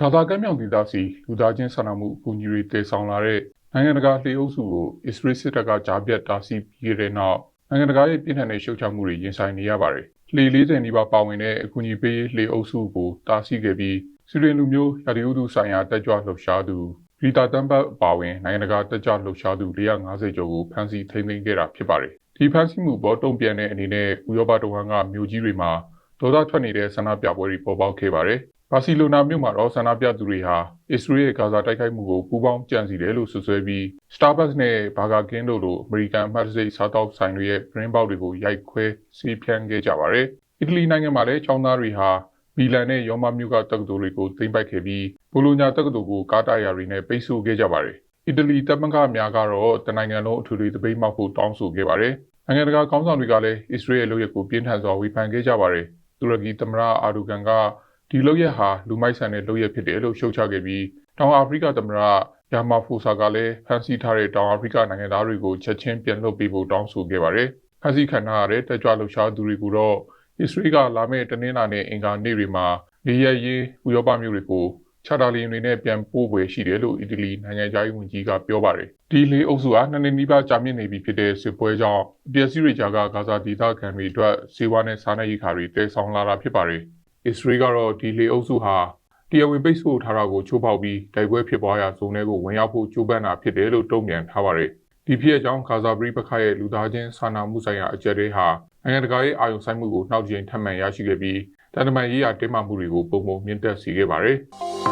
ဂါဇာကမ်းမြောင်ဒေသစီလူသားချင်းစာနာမှုအကူအညီတွေတည်ဆောင်လာတဲ့နိုင်ငံတကာလှေအုပ်စုကိုအစ္စရေးစစ်တပ်ကကြားပြတ်တားဆီးပြီးတဲ့နောက်နိုင်ငံတကာရဲ့ပြည်ထန်တဲ့ရှုတ်ချမှုတွေရင်ဆိုင်နေရပါတယ်။လှေ40နီးပါးပါဝင်တဲ့အကူအညီပေးလှေအုပ်စုကိုတားဆီးခဲ့ပြီးစီရင်လူမျိုးရာဒီဥတုဆိုင်ရာတက်ကြွလှုပ်ရှားသူရီတာတမ်ဘတ်ပါဝင်နိုင်ငံတကာတက်ကြွလှုပ်ရှားသူ150ကျော်ကိုဖမ်းဆီးထိန်းသိမ်းခဲ့တာဖြစ်ပါတယ်။ဒီဖမ်းဆီးမှုပေါ်တုံ့ပြန်တဲ့အနေနဲ့ဥရောပတဝန်းကမြို့ကြီးတွေမှာဒေါသထွက်နေတဲ့ဆန္ဒပြပွဲတွေပေါ်ပေါက်ခဲ့ပါတယ်။ ဘာစီလိုနာမြို့မှာတော့ဆန္ဒပြသူတွေဟာအစ္စရေးရဲ့ဂါဇာတိုက်ခိုက်မှုကိုပူးပေါင်းကြံစည်တယ်လို့ဆွဆွဲပြီး Starbucks နဲ့ Burger King တို့လိုအမေရိကန်အမှတ်တရစားတောက်ဆိုင်တွေရဲ့ green box တွေကိုရိုက်ခွဲစီးဖြန်းခဲ့ကြပါတယ်။အီတလီနိုင်ငံမှာလည်းချောင်းသားတွေဟာမီလန်နဲ့ရောမမြို့ကတက္ကသိုလ်တွေကိုသိမ်းပိုက်ခဲ့ပြီးဘိုလိုညာတက္ကသိုလ်ကိုကားတာယာတွေနဲ့ပိတ်ဆို့ခဲ့ကြပါတယ်။အီတလီတပ်မကများကတော့တနိုင်ငံလုံးအထူးတွေတပိတ်မှောက်ဖို့တောင်းဆိုခဲ့ပါတယ်။နိုင်ငံတကာကောင်းဆောင်တွေကလည်းအစ္စရေးရဲ့လုပ်ရက်ကိုပြင်းထန်စွာဝေဖန်ခဲ့ကြပါတယ်။တူရကီသမ္မတအာဒိုဂန်က ဒီလုပ်ရက်ဟာလူမိုက်ဆန်တဲ့လုပ်ရက်ဖြစ်တယ်လို့ရှုတ်ချခဲ့ပြီးတောင်အာဖရိကသမ္မတယာမာဖိုဆာကလည်းဖန်ဆီးထားတဲ့တောင်အာဖရိကနိုင်ငံသားတွေကိုချက်ချင်းပြန်လွှတ်ပေးဖို့တောင်းဆိုခဲ့ပါတယ်။ဖန်ဆီးခံထားရတဲ့တက်ကြွလှုပ်ရှားသူတွေကိုတော့အစ္စရေးကလာမယ့်တနင်္လာနေ့အင်္ဂါနေ့တွေမှာနေရရေးဥရောပမြို့တွေကိုချာတာလီယန်တွေနဲ့ပြန်ပို့ပွဲရှိတယ်လို့အီတလီနိုင်ငံသားရေးဝန်ကြီးကပြောပါတယ်။ဒီလေအုပ်စုဟာနှစ်နှစ်နီးပါးကြာမြင့်နေပြီဖြစ်တဲ့စစ်ပွဲကြောင့်အပျက်စီးတွေကြားကဂါဇာဒေသခံတွေအတွက်စေဝါနဲ့စားနပ်ရိက္ခာတွေတည်ဆောင်လာတာဖြစ်ပါတယ်။ အစ္စရေးကတော့ဒီလေအုပ်စုဟာတရားဝင်ပိတ်ဆို့ထားတာကိုချိုးဖောက်ပြီးတိုက်ပွဲဖြစ်ပွားရာဇုံတွေကိုဝင်ရောက်ဖို့ကြိုးပမ်းတာဖြစ်တယ်လို့တုံ့ပြန်ထားပါတယ်။ဒီဖြစ်အကြောင်းဂါဇာပရိပခရဲ့လူသားချင်းစာနာမှုဆိုင်ရာအကြက်တွေဟာနိုင်ငံတကာရဲ့အာရုံစိုက်မှုကိုနှောက်ယှက်ထပ်မံရရှိခဲ့ပြီးတန်တမာရေးရာတင်းမာမှုတွေကိုပုံပုံမြင့်တက်စေခဲ့ပါတယ်။